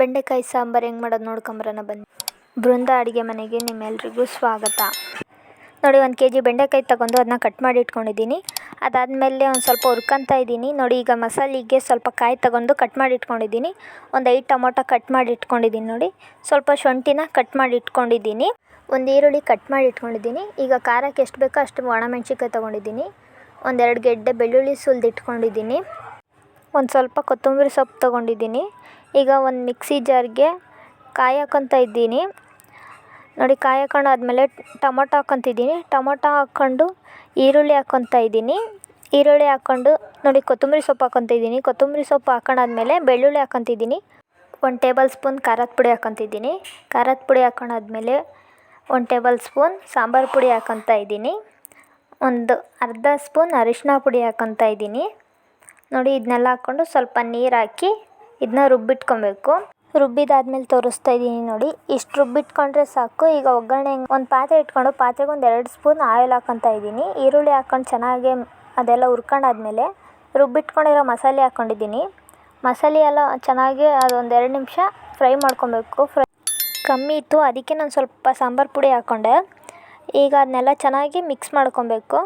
ಬೆಂಡೆಕಾಯಿ ಸಾಂಬಾರು ಹೆಂಗೆ ಮಾಡೋದು ನೋಡ್ಕೊಂಬರೋಣ ಬನ್ನಿ. ಬೃಂದ ಅಡುಗೆ ಮನೆಗೆ ನಿಮ್ಮೆಲ್ರಿಗೂ ಸ್ವಾಗತ. ನೋಡಿ, ಒಂದು ಕೆ ಜಿ ಬೆಂಡೆಕಾಯಿ ತಗೊಂಡು ಅದನ್ನ ಕಟ್ ಮಾಡಿ ಇಟ್ಕೊಂಡಿದ್ದೀನಿ. ಅದಾದಮೇಲೆ ಒಂದು ಸ್ವಲ್ಪ ಹುರ್ಕೊಂತ ಇದ್ದೀನಿ. ನೋಡಿ, ಈಗ ಮಸಾಲೆಗೆ ಸ್ವಲ್ಪ ಕಾಯಿ ತಗೊಂಡು ಕಟ್ ಮಾಡಿ ಇಟ್ಕೊಂಡಿದ್ದೀನಿ. ಒಂದು ಐದು ಟೊಮೊಟೊ ಕಟ್ ಮಾಡಿ ಇಟ್ಕೊಂಡಿದ್ದೀನಿ ನೋಡಿ. ಸ್ವಲ್ಪ ಶುಂಠಿನ ಕಟ್ ಮಾಡಿ ಇಟ್ಕೊಂಡಿದ್ದೀನಿ. ಒಂದು ಈರುಳ್ಳಿ ಕಟ್ ಮಾಡಿ ಇಟ್ಕೊಂಡಿದ್ದೀನಿ. ಈಗ ಖಾರಕ್ಕೆ ಎಷ್ಟು ಬೇಕೋ ಅಷ್ಟು ಒಣಮೆಣ್ಸಿನ್ಕಾಯಿ ತೊಗೊಂಡಿದ್ದೀನಿ. ಒಂದೆರಡು ಗೆಡ್ಡೆ ಬೆಳ್ಳುಳ್ಳಿ ಸುಲ್ದು ಇಟ್ಕೊಂಡಿದ್ದೀನಿ. ಒಂದು ಸ್ವಲ್ಪ ಕೊತ್ತಂಬರಿ ಸೊಪ್ಪು ತೊಗೊಂಡಿದ್ದೀನಿ. ಈಗ ಒಂದು ಮಿಕ್ಸಿ ಜಾರ್ಗೆ ಕಾಯಿ ಹಾಕೊತ ಇದ್ದೀನಿ. ನೋಡಿ, ಕಾಯಿ ಹಾಕೊಂಡಾದ್ಮೇಲೆ ಟೊಮೊಟೊ ಹಾಕೊತಿದ್ದೀನಿ. ಟೊಮೊಟೊ ಹಾಕ್ಕೊಂಡು ಈರುಳ್ಳಿ ಹಾಕೊತ ಇದ್ದೀನಿ. ಈರುಳ್ಳಿ ಹಾಕ್ಕೊಂಡು ನೋಡಿ, ಕೊತ್ತಂಬರಿ ಸೊಪ್ಪು ಹಾಕ್ಕೊಂತಿದ್ದೀನಿ ಕೊತ್ತಂಬರಿ ಸೊಪ್ಪು ಹಾಕೊಂಡಾದ್ಮೇಲೆ ಬೆಳ್ಳುಳ್ಳಿ ಹಾಕೊತಿದ್ದೀನಿ ಒಂದು ಟೇಬಲ್ ಸ್ಪೂನ್ ಖಾರದ ಪುಡಿ ಹಾಕೊತಿದ್ದೀನಿ ಖಾರದ ಪುಡಿ ಹಾಕೊಂಡಾದ್ಮೇಲೆ ಒಂದು ಟೇಬಲ್ ಸ್ಪೂನ್ ಸಾಂಬಾರು ಪುಡಿ ಹಾಕೊತ ಇದ್ದೀನಿ. ಒಂದು ಅರ್ಧ ಸ್ಪೂನ್ ಅರಿಶಿನ ಪುಡಿ ಹಾಕೊತ ಇದ್ದೀನಿ. ನೋಡಿ ಇದನ್ನೆಲ್ಲ ಹಾಕ್ಕೊಂಡು ಸ್ವಲ್ಪ ನೀರು ಹಾಕಿ ಇದನ್ನ ರುಬ್ಬಿಟ್ಕೊಬೇಕು. ರುಬ್ಬಿದಾದ್ಮೇಲೆ ತೋರಿಸ್ತಾ ಇದ್ದೀನಿ ನೋಡಿ. ಇಷ್ಟು ರುಬ್ಬಿಟ್ಕೊಂಡ್ರೆ ಸಾಕು. ಈಗ ಒಗ್ಗರಣೆ ಒಂದು ಪಾತ್ರೆ ಇಟ್ಕೊಂಡು ಪಾತ್ರೆಗೆ ಒಂದು ಎರಡು ಸ್ಪೂನ್ ಆಯಿಲ್ ಹಾಕೊತ ಇದ್ದೀನಿ. ಈರುಳ್ಳಿ ಹಾಕ್ಕೊಂಡು ಚೆನ್ನಾಗಿ ಅದೆಲ್ಲ ಹುರ್ಕೊಂಡಾದ್ಮೇಲೆ ರುಬ್ಬಿಟ್ಕೊಂಡಿರೋ ಮಸಾಲೆ ಹಾಕ್ಕೊಂಡಿದ್ದೀನಿ ಮಸಾಲೆ ಎಲ್ಲ ಚೆನ್ನಾಗಿ ಅದೊಂದು ಎರಡು ನಿಮಿಷ ಫ್ರೈ ಮಾಡ್ಕೊಬೇಕು. ಫ್ರೈ ಕಮ್ಮಿ ಇತ್ತು, ಅದಕ್ಕೆ ನಾನು ಸ್ವಲ್ಪ ಸಾಂಬಾರು ಪುಡಿ ಹಾಕ್ಕೊಂಡೆ ಈಗ ಅದನ್ನೆಲ್ಲ ಚೆನ್ನಾಗಿ ಮಿಕ್ಸ್ ಮಾಡ್ಕೊಬೇಕು.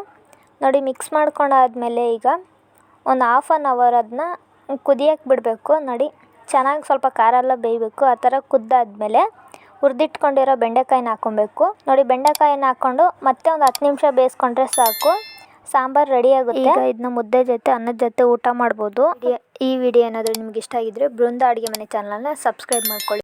ನೋಡಿ, ಮಿಕ್ಸ್ ಮಾಡ್ಕೊಂಡಾದ್ಮೇಲೆ ಈಗ ಒಂದು ಆಫ್ ಆನ್ ಅವರ್ ಅದನ್ನ ಕುದಿಯಕ್ಕೆ ಬಿಡಬೇಕು, ನೋಡಿ. ಚೆನ್ನಾಗಿ ಸ್ವಲ್ಪ ಖಾರ ಎಲ್ಲ ಬೇಯಬೇಕು, ಆ ಥರ ಕುದ್ದಾದ್ಮೇಲೆ ಹುರಿದಿಟ್ಕೊಂಡಿರೋ ಬೆಂಡೆಕಾಯಿನ ಹಾಕ್ಕೊಬೇಕು. ನೋಡಿ, ಬೆಂಡೆಕಾಯಿನ ಹಾಕ್ಕೊಂಡು ಮತ್ತೆ ಒಂದು ಹತ್ತು ನಿಮಿಷ ಬೇಯಿಸ್ಕೊಂಡ್ರೆ ಸಾಕು. ಸಾಂಬಾರು ರೆಡಿ ಆಗುತ್ತೆ. ಈಗ ಇದನ್ನ ಮುದ್ದೆ ಜೊತೆ, ಅನ್ನದ ಜೊತೆ ಊಟ ಮಾಡ್ಬೋದು. ಈ ವಿಡಿಯೋ ಏನಾದರೂ ನಿಮ್ಗೆ ಇಷ್ಟ ಆಗಿದ್ರೆ ಬೃಂದ ಅಡುಗೆ ಮನೆ ಚಾನಲನ್ನ ಸಬ್ಸ್ಕ್ರೈಬ್ ಮಾಡ್ಕೊಳ್ಳಿ.